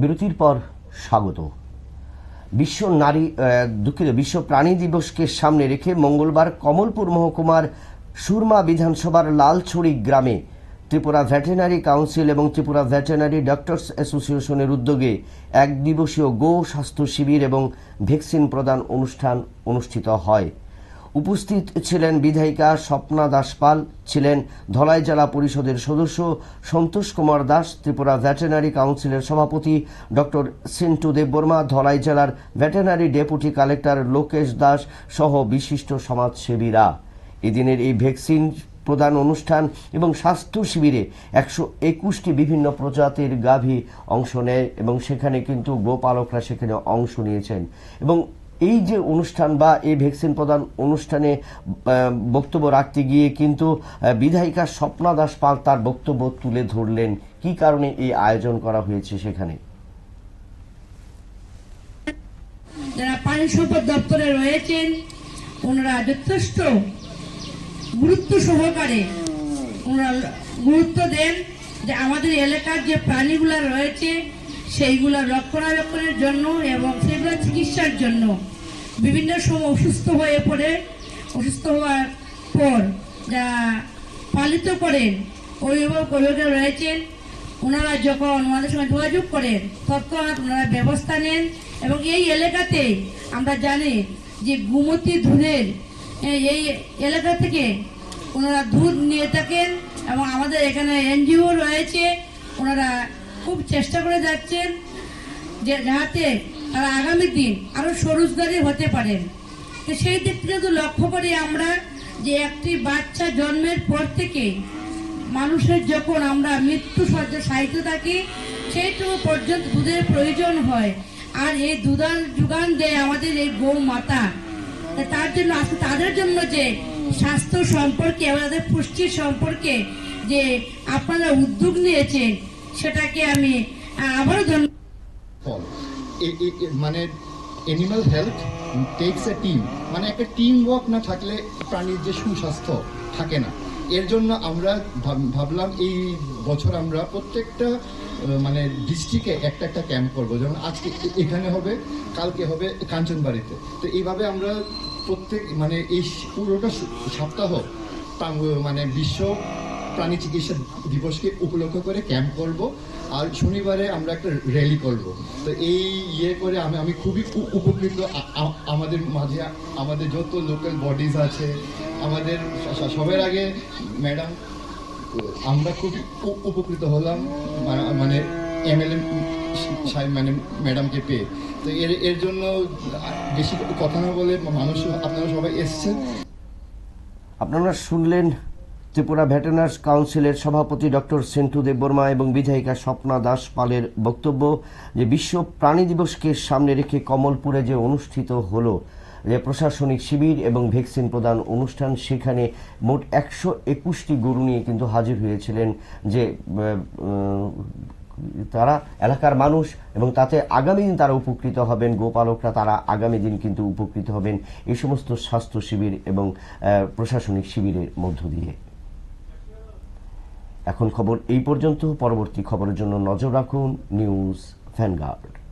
বিরতির পর স্বাগত। বিশ্ব নারী দুঃখিত, বিশ্ব প্রাণী দিবসকে সামনে রেখে মঙ্গলবার কমলপুর মহকুমার সুরমা বিধানসভার লালছড়ি গ্রামে ত্রিপুরা ভেটেরিনারি কাউন্সিল এবং ত্রিপুরা ভেটেরিনারি ডক্টরস অ্যাসোসিয়েশনের উদ্যোগে এক দিবসীয় গো স্বাস্থ্য শিবির এবং ভ্যাকসিন প্রদান অনুষ্ঠান অনুষ্ঠিত হয়। উপস্থিত ছিলেন বিধায়িকা স্বপ্না দাসপাল, ছিলেন ধলাই জেলা পরিষদের সদস্য সন্তোষ কুমার দাস, ত্রিপুরা ভেটেনারি কাউন্সিলের সভাপতি ডক্টর সিন্টু দেববর্মা, ধলাই জেলার veterinary deputy collector Lokesh Das সহ বিশিষ্ট সমাজসেবীরা। এদিনের এই ভ্যাকসিন প্রদান অনুষ্ঠান এবং স্বাস্থ্য শিবিরে একশো একুশটি বিভিন্ন প্রজাতির গাভী অংশ নেয় এবং সেখানে কিন্তু গোপালকরা সেখানে অংশ নিয়েছেন এবং এই যে অনুষ্ঠান বা এই ভ্যাকসিন প্রদান অনুষ্ঠানে বক্তব্য রাখতে গিয়ে কিন্তু বিধায়িকা স্বপ্না দাস পাল তার বক্তব্য তুলে ধরলেন। কি কারণে এই আয়োজন করা হয়েছে সেখানে? যারা পানি সম্পদ দপ্তরে রয়েছেন, ওনারা যথেষ্ট গুরুত্ব সহকারে ওনারা গুরুত্ব দেন যে আমাদের এলাকার যে প্রাণীগুলো রয়েছে সেইগুলো রক্ষণাবেক্ষণের জন্য এবং সেগুলো চিকিৎসার জন্য। বিভিন্ন সময় অসুস্থ হয়ে পড়ে, অসুস্থ হওয়ার পর যা পালিত করেন, অভিভাবক অভিভাবক রয়েছেন, ওনারা যখন ওনাদের সঙ্গে যোগাযোগ করেন, তৎক্ষণাৎ ওনারা ব্যবস্থা নেন এবং এই এলাকাতে আমরা জানি যে গুমতি এ- এই এলাকা থেকে ওনারা দুধ নিয়ে থাকেন এবং আমাদের এখানে এনজিও রয়েছে, ওনারা খুব চেষ্টা করে যাচ্ছেন যে যাতে তারা আগামী দিন আরও স্বরোজগারী হতে পারেন। তো সেই দিক থেকে তো লক্ষ্য করি আমরা যে একটি বাচ্চা জন্মের পর থেকে মানুষের যখন আমরা মৃত্যু সজ্জ সাহিত্য থাকি সেইটুকু পর্যন্ত দুধের প্রয়োজন হয়। আর এই দুধান যোগান দেয় আমাদের এই গৌ মাতা। তার জন্য আজকে তাদের জন্য যে স্বাস্থ্য সম্পর্কে এবং তাদের পুষ্টির সম্পর্কে যে আপনারা উদ্যোগ নিয়েছেন সেটাকে আমি আবারও মানে এনিম্যাল হেলথ টেক্স এ টিম মানে একটা টিম ওয়ার্ক না থাকলে প্রাণীর যে সুস্বাস্থ্য থাকে না। এর জন্য আমরা ভাব- ভাবলাম এই বছর আমরা প্রত্যেকটা মানে ডিস্ট্রিক্টে একটা একটা ক্যাম্প করব। যেমন আজকে এখানে হবে, কালকে হবে কাঞ্চনবাড়িতে। তো এইভাবে আমরা প্রত্যেক মানে এই পুরোটা সপ্তাহ মানে বিশ্ব প্রাণী চিকিৎসা দিবসকে উপলক্ষ করে ক্যাম্প করব। আর শনিবারে আমরা একটা র্যালি করব। তো এই ইয়ে করে আমি আমি খুবই উপকৃত আমাদের মাঝে, আমাদের যত লোকাল বডিজ আছে, আমাদের সবার আগে ম্যাডাম আমরা খুবই উপকৃত হলাম মা- মানে এমএলএ মানে ম্যাডামকে পেয়ে। তো এর এর জন্য বেশি কথা না বলে মানুষ, আপনারা সবাই এসছেন। আপনারা শুনলেন ত্রিপুরা ভেটেনার্স কাউন্সিলের সভাপতি ডক্টর সেন্টু দেববর্মা এবং বিধায়িকা স্বপ্না দাস পালের বক্তব্য যে বিশ্ব প্রাণী দিবসকে সামনে রেখে কমলপুরে যে অনুষ্ঠিত হলো, যে প্রশাসনিক শিবির এবং ভ্যাকসিন প্রদান অনুষ্ঠান, সেখানে মোট একশো একুশটি গরু নিয়ে কিন্তু হাজির হয়েছিলেন যে তারা এলাকার মানুষ এবং তাতে আগামী দিন তারা উপকৃত হবেন, গোপালকরা তারা আগামী দিন কিন্তু উপকৃত হবেন এই সমস্ত স্বাস্থ্য শিবির এবং প্রশাসনিক শিবিরের মধ্য দিয়ে। এখন খবর এই পর্যন্ত। পরবর্তী খবরের জন্য নজর রাখুন নিউজ ভ্যানগার্ড।